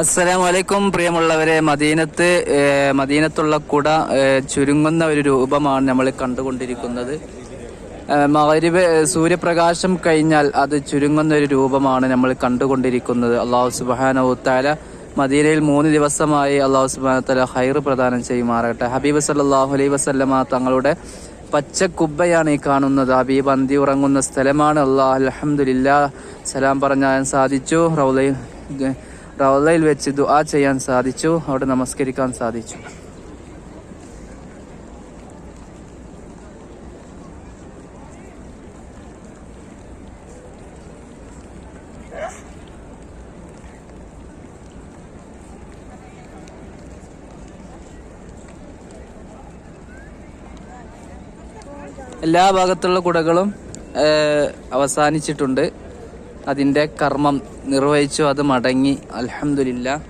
അസ്സലാമു വലൈക്കും പ്രിയമുള്ളവരെ മദീനത്ത് മദീനത്തുള്ള കുട ചുരുങ്ങുന്ന ഒരു രൂപമാണ് നമ്മൾ കണ്ടുകൊണ്ടിരിക്കുന്നത്. മകരിവ് സൂര്യപ്രകാശം കഴിഞ്ഞാൽ അത് ചുരുങ്ങുന്ന ഒരു രൂപമാണ് നമ്മൾ കണ്ടുകൊണ്ടിരിക്കുന്നത്. അള്ളാഹു സുബാന ഉത്താല മദീനയിൽ മൂന്ന് ദിവസമായി അള്ളാഹു സുബാന തല ഹൈർ പ്രദാനം ചെയ്യുമാറാകട്ടെ. ഹബീബ് സല്ലാഹു അലൈ വസല്ലമ തങ്ങളുടെ പച്ച കുബ്ബയാണ് ഈ കാണുന്നത്. ഹബീബ് അന്തി ഉറങ്ങുന്ന സ്ഥലമാണ്. അള്ളാഹ് അലഹമുല്ല സലാം പറഞ്ഞാൻ സാധിച്ചു. റൗലയിൽ റൗലയിൽ വെച്ച് ദുആ ചെയ്യാൻ സാധിച്ചു. അവിടെ നമസ്കരിക്കാൻ സാധിച്ചു. എല്ലാ ഭാഗത്തുള്ള കുടകളും അവസാനിച്ചിട്ടുണ്ട്. അതിന്റെ കർമ്മം നിർവഹിച്ചു അത് മടങ്ങി. അൽഹംദുലില്ലാ.